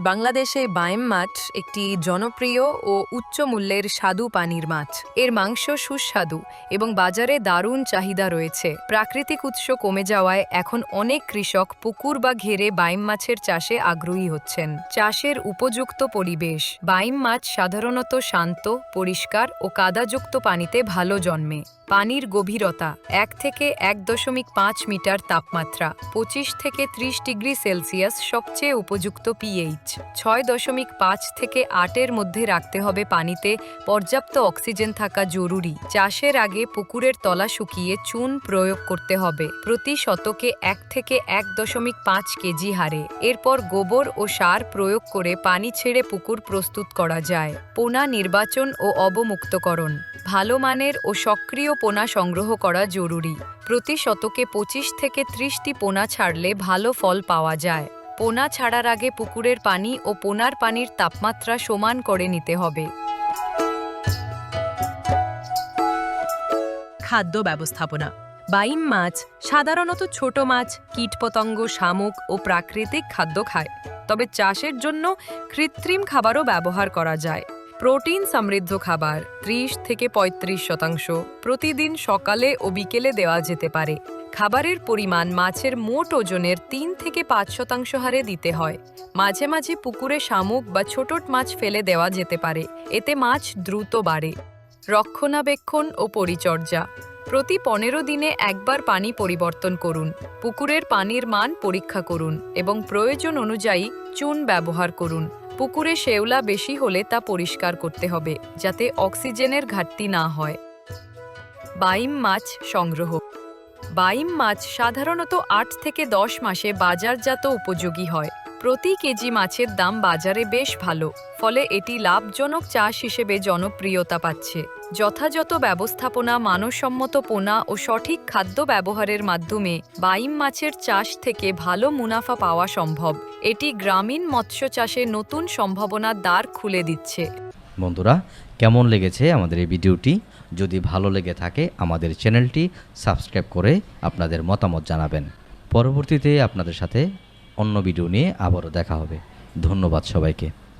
বাংলাদেশে বাইম মাছ একটি জনপ্রিয় ও উচ্চ মূল্যের স্বাদু পানির মাছ। এর মাংস সুস্বাদু এবং বাজারে দারুণ চাহিদা রয়েছে। প্রাকৃতিক উৎস কমে যাওয়ায় এখন অনেক কৃষক পুকুর বা ঘেরে বাইম মাছের চাষে আগ্রহী হচ্ছেন। চাষের উপযুক্ত পরিবেশ। বাইম মাছ সাধারণত শান্ত, পরিষ্কার ও কাদাযুক্ত পানিতে ভালো জন্মে। পানির গভীরতা এক থেকে এক দশমিক পাঁচ মিটার তাপমাত্রা, পঁচিশ থেকে ত্রিশ ডিগ্রি সেলসিয়াস সবচেয়ে উপযুক্ত পিএইচ ছয় দশমিক পাঁচ থেকে আটের মধ্যে রাখতে হবে পানিতে। পর্যাপ্ত অক্সিজেন থাকা জরুরি। চাষের আগে পুকুরের তলা শুকিয়ে চুন প্রয়োগ করতে হবে। প্রতি শতকে এক থেকে এক দশমিক পাঁচ কেজি হারে। এরপর গোবর ও সার প্রয়োগ করে পানি ছেড়ে পুকুর প্রস্তুত করা যায়। পোনা নির্বাচন ও অবমুক্তকরণ। ভালো মানের ও সক্রিয় পোনা সংগ্রহ করা জরুরি। প্রতি শতকে পঁচিশ থেকে ত্রিশটি পোনা ছাড়লে ভালো ফল পাওয়া যায়। পোনা ছাড়ার আগে পুকুরের পানি ও পোনার পানির তাপমাত্রা সমান করে নিতে হবে। খাদ্য ব্যবস্থাপনা। বাইম মাছ, সাধারণত ছোট মাছ কীটপতঙ্গ শামুক ও প্রাকৃতিক খাদ্য খায়। তবে চাষের জন্য কৃত্রিম খাবারও ব্যবহার করা যায়। প্রোটিন সমৃদ্ধ খাবার, ত্রিশ থেকে পঁয়ত্রিশ শতাংশ। প্রতিদিন সকালে ও বিকেলে দেওয়া যেতে পারে। খাবারের পরিমাণ মাছের মোট ওজনের তিন থেকে পাঁচ শতাংশ হারে দিতে হয়। মাঝে মাঝে পুকুরে শামুক বা ছোট মাছ ফেলে দেওয়া যেতে পারে। এতে মাছ দ্রুত বাড়ে। রক্ষণাবেক্ষণ ও পরিচর্যা। প্রতি পনেরো দিনে একবার পানি পরিবর্তন করুন। পুকুরের পানির মান পরীক্ষা করুন এবং প্রয়োজন অনুযায়ী চুন ব্যবহার করুন। পুকুরে শেওলা বেশি হলে তা পরিষ্কার করতে হবে, যাতে অক্সিজেনের ঘাটতি না হয়। বাইম মাছ সংগ্রহ। বাইম মাছ সাধারণত আট থেকে দশ মাসে বাজারজাত উপযোগী হয়। প্রতি কেজি মাছের দাম বাজারে বেশ ভালো, ফলে এটি লাভজনক চাষ হিসেবে জনপ্রিয়তা পাচ্ছে। যথাযথ ব্যবস্থাপনা, মানসম্মত পোনা ও সঠিক খাদ্য ব্যবহারের মাধ্যমে বাইম মাছের চাষ থেকে ভালো মুনাফা পাওয়া সম্ভব। এটি গ্রামীণ মৎস্য চাষে নতুন সম্ভাবনার দ্বার খুলে দিচ্ছে। বন্ধুরা, কেমন লেগেছে আমাদের এই ভিডিওটি? যদি ভালো লেগে থাকে, আমাদের চ্যানেলটি সাবস্ক্রাইব করে আপনাদের মতামত জানাবেন। পরবর্তীতে আপনাদের সাথে অন্য ভিডিও নিয়ে আবারও দেখা হবে। ধন্যবাদ সবাইকে।